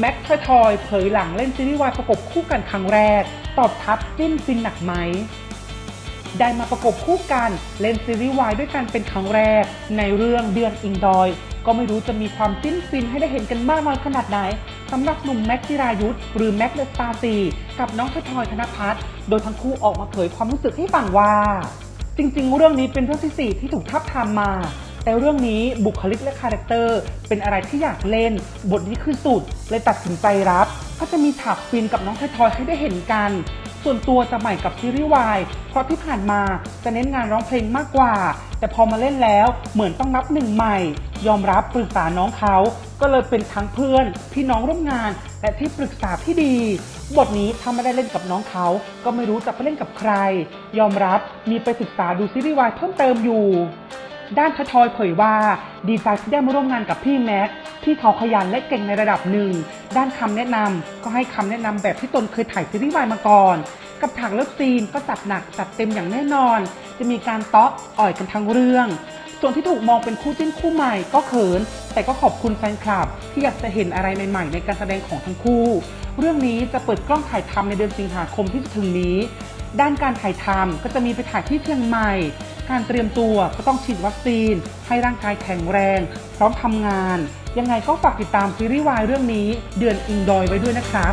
แม็กทอยๆเผยหลังเล่นซีรีส์วายประกบคู่กันครั้งแรก ตอบทับจิ้นฟินหนักไหม ได้มาประกบคู่กันเล่นซีรีส์วายด้วยกันเป็นครั้งแรก ในเรื่องเดือนอิงดอย ก็ไม่รู้จะมีความจิ้นฟินให้ได้เห็นกันมากน้อยขนาดไหนสำหรับหนุ่มแม็กจิรายุทธหรือแม็กเดอะสตาร์ซีกับน้องททอยธนพัฒน์โดยทั้งคู่ออกมาเผยความรู้สึกให้ฟังว่า จริงๆ เรื่องนี้เป็นเรื่องที่สี่ที่ถูกทับทามมา แต่เรื่องนี้บุคลิกและคาแรคเตอร์เป็นอะไรที่อยากเล่น บทนี้คือสุดเลยตัดสินใจรับ ก็จะมีฉากฟินกับน้องทอยให้ได้เห็นกัน ส่วนตัวจะใหม่กับซีรีส์วายเพราะที่ผ่านมาจะเน้นงานร้องเพลงมากกว่า แต่พอมาเล่นแล้วเหมือนต้องนับหนึ่งใหม่ ยอมรับปรึกษาน้องเขาก็เลยเป็นทั้งเพื่อน พี่น้องร่วมงาน และที่ปรึกษาที่ดี บทนี้ถ้าไม่ได้เล่นกับน้องเขา ก็ไม่รู้จะไปเล่นกับใคร ยอมรับมีไปศึกษาดูซีรีส์วายเพิ่มเติมอยู่ ด้านททอยเผยว่า ดีใจที่ได้มาร่วมงานกับพี่แม็กที่เขาขยันและเก่งในระดับหนึ่ง ด้านคำแนะนำก็ให้คำแนะนำแบบที่ตนเคยถ่ายซีรีส์วายมาก่อน กับฉากเลิฟซีนก็จัดหนักจัดเต็มอย่างแน่นอน จะมีการเตาะอ่อยกันทั้งเรื่อง ส่วนที่ถูกมองเป็นคู่จิ้นคู่ใหม่ก็เขิน แต่ก็ขอบคุณแฟนคลับ ที่อยากจะเห็นอะไรใหม่ๆในการแสดงของทั้งคู่ เรื่องนี้จะเปิดกล้องถ่ายทำในเดือนสิงหาคมที่จะถึงนี้ ด้านการถ่ายทำก็จะมีไปถ่ายที่เชียงใหม่ การเตรียมตัวก็ต้องฉีดวัคซีน ให้ร่างกายแข็งแรง พร้อมทำงาน ยังไงก็ฝากติดตามซีรีส์วายเรื่องนี้ เดือนอิงดอยไว้ด้วยนะครับ